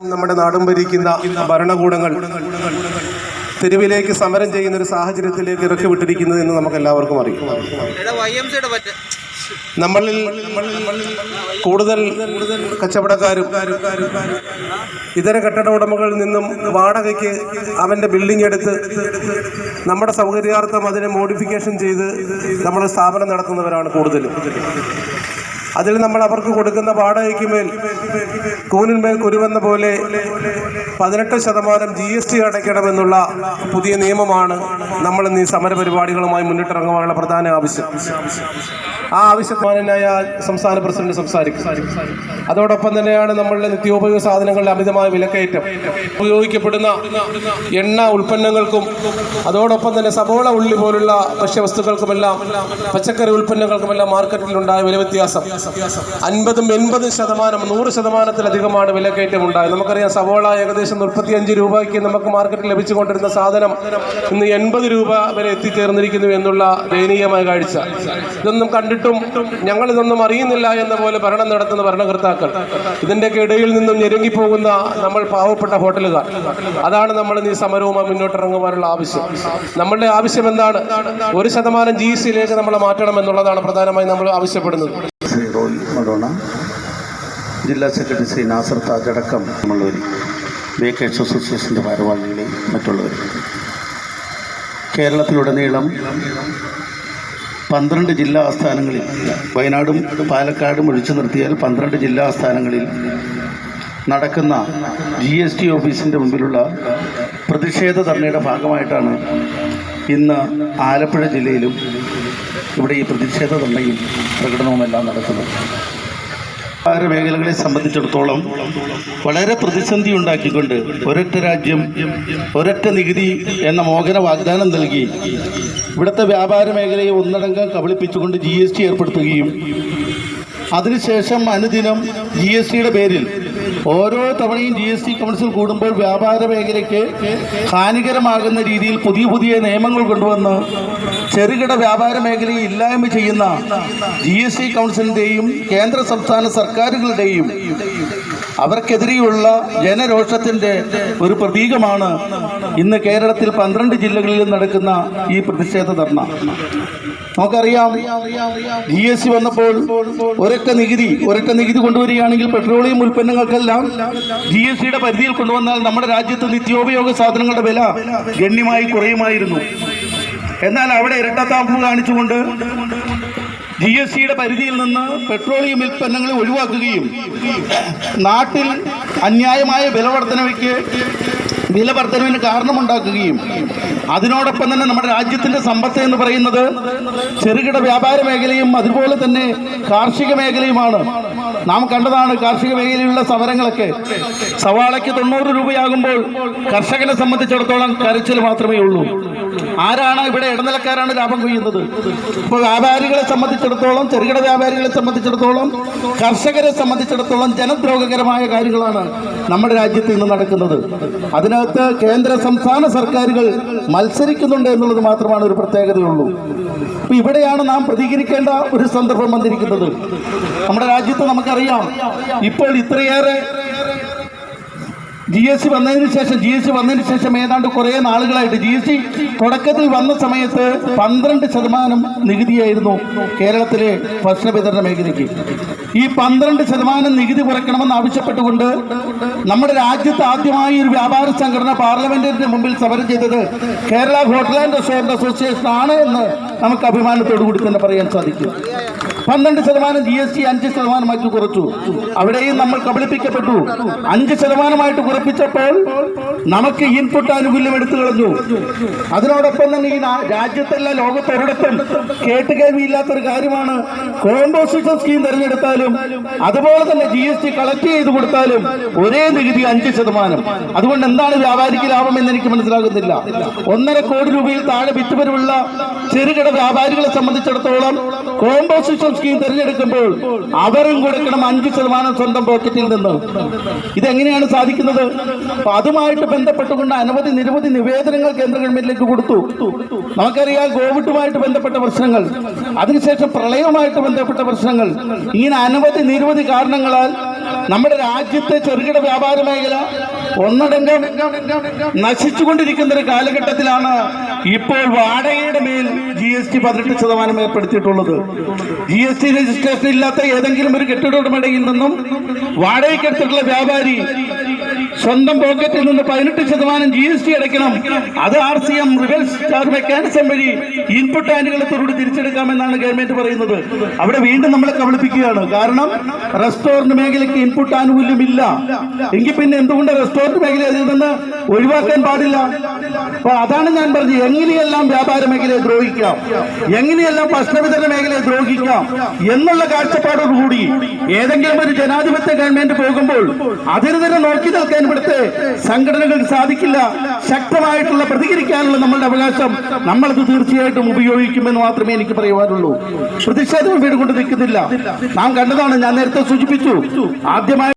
നമ്മുടെ നാടും ഭരിക്കുന്ന ഭരണകൂടങ്ങൾ തെരുവിലേക്ക് സമരം ചെയ്യുന്ന ഒരു സാഹചര്യത്തിലേക്ക് ഇറക്കി വിട്ടിരിക്കുന്നത് എന്ന് നമുക്ക് എല്ലാവർക്കും അറിയാം നമ്മളിൽ കൂടുതൽ കച്ചവടക്കാരും ഇതര കെട്ടിട ഉടമകളിൽ നിന്നും വാടകയ്ക്ക് അവന്റെ ബിൽഡിംഗ് എടുത്ത് നമ്മുടെ സൗകര്യാർത്ഥം അതിനെ മോഡിഫിക്കേഷൻ ചെയ്ത് നമ്മൾ സ്ഥാപനം നടത്തുന്നവരാണ് കൂടുതലും. അതിൽ നമ്മൾ അവർക്ക് കൊടുക്കുന്ന വാടകയ്ക്ക് മേൽ കൂനിന്മേൽ കുരുവെന്ന പോലെ പതിനെട്ട് ശതമാനം ജി എസ് ടി അടയ്ക്കണമെന്നുള്ള പുതിയ നിയമമാണ് നമ്മൾ ഇന്ന് ഈ സമരപരിപാടികളുമായി മുന്നിട്ടിറങ്ങുവാനുള്ള പ്രധാന ആവശ്യം. ആ ആവശ്യമാനായ സംസ്ഥാന പ്രസിഡന്റ് സംസാരിക്കും. അതോടൊപ്പം തന്നെയാണ് നമ്മളുടെ നിത്യോപയോഗ സാധനങ്ങളുടെ അമിതമായ വിലക്കയറ്റം. ഉപയോഗിക്കപ്പെടുന്ന എണ്ണ ഉൽപ്പന്നങ്ങൾക്കും അതോടൊപ്പം തന്നെ സബോള ഉള്ളി പോലുള്ള ഭക്ഷ്യവസ്തുക്കൾക്കുമെല്ലാം പച്ചക്കറി ഉൽപ്പന്നങ്ങൾക്കുമെല്ലാം മാർക്കറ്റിലുണ്ടായ വില വ്യത്യാസം. അൻപതും എൺപതും ശതമാനം നൂറ് ശതമാനത്തിലധികമാണ് വിലക്കയറ്റം ഉണ്ടായത് നമുക്കറിയാം സബോള ഏകദേശം മുപ്പത്തിയഞ്ച് രൂപയ്ക്ക് നമുക്ക് മാർക്കറ്റിൽ ലഭിച്ചുകൊണ്ടിരുന്ന സാധനം ഇന്ന് എൺപത് രൂപ വരെ എത്തിച്ചേർന്നിരിക്കുന്നു എന്നുള്ള ദയനീയമായ കാഴ്ച. ഇതൊന്നും കണ്ടിട്ടും ഞങ്ങൾ ഇതൊന്നും അറിയുന്നില്ല എന്ന പോലെ ഭരണം നടത്തുന്ന ഭരണകർത്താക്കൾ ഇതിന്റെയൊക്കെ ഇടയിൽ നിന്നും ഞെരുങ്ങിപ്പോകുന്ന നമ്മൾ പാവപ്പെട്ട ഹോട്ടലുകാർ. അതാണ് നമ്മൾ ഈ സമരവുമായി മുന്നോട്ടിറങ്ങുവാനുള്ള ആവശ്യം. നമ്മളുടെ ആവശ്യം എന്താണ്? ഒരു ശതമാനം ജി സിയിലേക്ക് നമ്മൾ മാറ്റണം എന്നുള്ളതാണ് പ്രധാനമായി നമ്മൾ ആവശ്യപ്പെടുന്നത്. ജില്ലാ സെക്രട്ടറി ശ്രീ നാസർ താജ് അടക്കം നമ്മളുള്ളവർ വേക്കേഴ്സ് അസോസിയേഷന്റെ ഭാരവാഹികളെയും മറ്റുള്ളവർ കേരളത്തിലുടനീളം പന്ത്രണ്ട് ജില്ലാ ആസ്ഥാനങ്ങളിൽ വയനാടും പാലക്കാടും ഒഴിച്ചു നിർത്തിയാൽ പന്ത്രണ്ട് ജില്ലാ ആസ്ഥാനങ്ങളിൽ നടക്കുന്ന ജി എസ് ടി ഓഫീസിന്റെ മുമ്പിലുള്ള പ്രതിഷേധ ധർണയുടെ ഭാഗമായിട്ടാണ് ഇന്ന് ആലപ്പുഴ ജില്ലയിലും ഇവിടെ ഈ പ്രതിഷേധ ധർണയും പ്രകടനവുമെല്ലാം നടക്കുന്നത്. വ്യാപാര മേഖലകളെ സംബന്ധിച്ചിടത്തോളം വളരെ പ്രതിസന്ധി ഉണ്ടാക്കിക്കൊണ്ട് ഒരൊറ്റ രാജ്യം ഒരൊറ്റ നികുതി എന്ന മോഹന വാഗ്ദാനം നൽകി. ഇവിടുത്തെ വ്യാപാര മേഖലയെ ഒന്നടങ്കം കബളിപ്പിച്ചുകൊണ്ട് ജി ഏർപ്പെടുത്തുകയും അതിനുശേഷം അനുദിനം ജി എസ് ടിയുടെ പേരിൽ ഓരോ തവണയും ജി എസ് ടി കൗൺസിൽ കൂടുമ്പോൾ വ്യാപാര മേഖലയ്ക്ക് ഹാനികരമാകുന്ന രീതിയിൽ പുതിയ പുതിയ നിയമങ്ങൾ കൊണ്ടുവന്ന് ചെറുകിട വ്യാപാര മേഖലയെ ഇല്ലായ്മ ചെയ്യുന്ന ജി എസ് ടി കൗൺസിലിന്റെയും കേന്ദ്ര സംസ്ഥാന സർക്കാരുകളുടെയും അവർക്കെതിരെയുള്ള ജനരോഷത്തിന്റെ ഒരു പ്രതീകമാണ് ഇന്ന് കേരളത്തിൽ പന്ത്രണ്ട് ജില്ലകളിൽ നടക്കുന്ന ഈ പ്രതിഷേധ ധർണ. നമുക്കറിയാം ജി എസ് ടി വന്നപ്പോൾ ഒരൊറ്റ നികുതി ഒരൊറ്റ നികുതി കൊണ്ടുവരികയാണെങ്കിൽ പെട്രോളിയം ഉൽപ്പന്നങ്ങൾക്കെല്ലാം ജി എസ് ടിയുടെ പരിധിയിൽ കൊണ്ടുവന്നാൽ നമ്മുടെ രാജ്യത്ത് നിത്യോപയോഗ സാധനങ്ങളുടെ വില ഗണ്യമായി കുറയുമായിരുന്നു. എന്നാൽ അവിടെ ഇരട്ടത്താപ്പ് കാണിച്ചുകൊണ്ട് ജി എസ് ടിയുടെ പരിധിയിൽ നിന്ന് പെട്രോളിയം ഉൽപ്പന്നങ്ങളെ ഒഴിവാക്കുകയും നാട്ടിൽ അന്യായമായ വില വർധനവയ്ക്ക് വില വർധനവിന് കാരണമുണ്ടാക്കുകയും അതിനോടൊപ്പം തന്നെ നമ്മുടെ രാജ്യത്തിന്റെ സമ്പത്ത് എന്ന് പറയുന്നത് ചെറുകിട വ്യാപാര മേഖലയും അതുപോലെ തന്നെ കാർഷിക മേഖലയുമാണ്. നാം കണ്ടതാണ് കാർഷിക മേഖലയിലുള്ള സമരങ്ങളൊക്കെ. സവാളയ്ക്ക് തൊണ്ണൂറ് രൂപയാകുമ്പോൾ കർഷകനെ സംബന്ധിച്ചിടത്തോളം കരച്ചിൽ മാത്രമേ ഉള്ളൂ. ആരാണ് ഇവിടെ ഇടനിലക്കാരാണ് ലാഭം കൊയ്യുന്നത്? ഇപ്പോൾ വ്യാപാരികളെ സംബന്ധിച്ചിടത്തോളം ചെറുകിട വ്യാപാരികളെ സംബന്ധിച്ചിടത്തോളം കർഷകരെ സംബന്ധിച്ചിടത്തോളം ജനദ്രോഹകരമായ കാര്യങ്ങളാണ് നമ്മുടെ രാജ്യത്ത് ഇന്ന് നടക്കുന്നത്. അതിനകത്ത് കേന്ദ്ര സംസ്ഥാന സർക്കാരുകൾ മത്സരിക്കുന്നുണ്ട് എന്നുള്ളത് മാത്രമാണ് ഒരു പ്രത്യേകതയുള്ളൂ. അപ്പൊ ഇവിടെയാണ് നാം പ്രതികരിക്കേണ്ട ഒരു സന്ദർഭം വന്നിരിക്കുന്നത്. നമ്മുടെ രാജ്യത്ത് നമുക്കറിയാം ഇപ്പോൾ ഇത്രയേറെ ജി എസ് ടി വന്നതിന് ശേഷം ജി എസ് ടി വന്നതിന് ശേഷം ഏതാണ്ട് കുറേ നാളുകളായിട്ട് ജി എസ് ടി തുടക്കത്തിൽ വന്ന സമയത്ത് പന്ത്രണ്ട് ശതമാനം നികുതിയായിരുന്നു കേരളത്തിലെ ഭക്ഷണ വിതരണ മേഖലയ്ക്ക്. ഈ പന്ത്രണ്ട് ശതമാനം നികുതി കുറയ്ക്കണമെന്ന് ആവശ്യപ്പെട്ടുകൊണ്ട് നമ്മുടെ രാജ്യത്ത് ആദ്യമായി ഒരു വ്യാപാര സംഘടന പാർലമെന്റിന്റെ മുമ്പിൽ സമരം ചെയ്തത് Kerala hotel and restaurant association ആണ് എന്ന് നമുക്ക് അഭിമാനത്തോടു കൂടി തന്നെ പറയാൻ സാധിക്കും. പന്ത്രണ്ട് ശതമാനം ജി എസ് ടി അഞ്ച് ശതമാനമാക്കി കുറച്ചു. അവിടെയും നമ്മൾ കബളിപ്പിക്കപ്പെട്ടു. അഞ്ച് ശതമാനമായിട്ട് കുറപ്പിച്ചപ്പോൾ നമുക്ക് ഇൻപുട്ട് ആനുകൂല്യം എടുത്തു കളഞ്ഞു. അതിനോടൊപ്പം തന്നെ ഈ രാജ്യത്തല്ല ലോകത്തൊരിടത്തും കേട്ടുകേൾവിയില്ലാത്തൊരു കാര്യമാണ്. കോമ്പോസിഷൻ സ്കീം തിരഞ്ഞെടുത്താലും അതുപോലെ തന്നെ ജി എസ് ടി കളക്ട് ചെയ്ത് കൊടുത്താലും ഒരേ നികുതി അഞ്ച് ശതമാനം. അതുകൊണ്ട് എന്താണ് വ്യാപാരിക്ക് ലാഭം എന്ന് എനിക്ക് മനസ്സിലാകുന്നില്ല. ഒന്നര കോടി രൂപയിൽ താഴെ വിറ്റുവരവുള്ള ചെറുകിട വ്യാപാരികളെ സംബന്ധിച്ചിടത്തോളം കോമ്പോസിഷൻ സ്കീം തിരഞ്ഞെടുക്കുമ്പോൾ അവരും കൊടുക്കണം അഞ്ച് ശതമാനം സ്വന്തം പോക്കറ്റിൽ നിന്ന്. ഇതെങ്ങനെയാണ് സാധിക്കുന്നത്? അപ്പൊ അതുമായിട്ട് ബന്ധപ്പെട്ടുകൊണ്ട് അനവധി നിരവധി നിവേദനങ്ങൾ കേന്ദ്ര ഗവൺമെന്റിലേക്ക് കൊടുത്തു. നമുക്കറിയാം കോവിഡുമായിട്ട് ബന്ധപ്പെട്ട പ്രശ്നങ്ങൾ അതിനുശേഷം പ്രളയവുമായിട്ട് ബന്ധപ്പെട്ട പ്രശ്നങ്ങൾ. ഇങ്ങനെ അനവധി നിരവധി കാരണങ്ങളാൽ നമ്മുടെ രാജ്യത്തെ ചെറുകിട വ്യാപാര മേഖല ഒന്നടങ്കം നശിച്ചുകൊണ്ടിരിക്കുന്ന ഒരു കാലഘട്ടത്തിലാണ് ഇപ്പോൾ വാടകയുടെ മേൽ ജി എസ് ടി പതിനെട്ട് ശതമാനം ഏർപ്പെടുത്തിയിട്ടുള്ളത്. ജി എസ് ടി രജിസ്ട്രേഷൻ ഇല്ലാത്ത ഏതെങ്കിലും ഒരു കെട്ടിട ഉടമടയിൽ നിന്നും വാടകയ്ക്കെടുത്തിട്ടുള്ള വ്യാപാരി സ്വന്തം പോക്കറ്റിൽ നിന്ന് പതിനെട്ട് ശതമാനം ജി എസ് ടി അടയ്ക്കണം. അത് R C M reverse charge mechanism വഴി ഇൻപുട്ട് ആനുകൂല്യത്തോടുകൂടി തിരിച്ചെടുക്കാമെന്നാണ് ഗവൺമെന്റ് പറയുന്നത്. അവിടെ വീണ്ടും നമ്മളെ കബളിപ്പിക്കുകയാണ്. കാരണം റെസ്റ്റോറന്റ് മേഖലയ്ക്ക് ഇൻപുട്ട് ആനുകൂല്യമില്ല എങ്കിൽ പിന്നെ എന്തുകൊണ്ട് റെസ്റ്റോറന്റ് മേഖല അതിൽ നിന്ന് ഒഴിവാക്കാൻ പാടില്ല? അപ്പൊ അതാണ് ഞാൻ പറഞ്ഞത്. എങ്ങനെയെല്ലാം വ്യാപാര മേഖലയെ ദ്രോഹിക്കാം? എങ്ങനെയെല്ലാം ഭക്ഷണവിതരണ മേഖലയെ ദ്രോഹിക്കാം? എന്നുള്ള കാഴ്ചപ്പാടോടുകൂടി ഏതെങ്കിലും ഒരു ജനാധിപത്യ ഗവൺമെന്റ് പോകുമ്പോൾ അതിന് തന്നെ നോക്കി നിൽക്കാൻ ഇവിടുത്തെ സംഘടനകൾക്ക് സാധിക്കില്ല. ശക്തമായിട്ടുള്ള പ്രതികരിക്കാനുള്ള നമ്മളുടെ അവകാശം നമ്മളത് തീർച്ചയായിട്ടും ഉപയോഗിക്കുമെന്ന് മാത്രമേ എനിക്ക് പറയുവാനുള്ളൂ. പ്രതിഷേധം വീട് കൊണ്ട് നിൽക്കുന്നില്ല. നാം കണ്ടതാണ് ഞാൻ നേരത്തെ സൂചിപ്പിച്ചു. ആദ്യമായി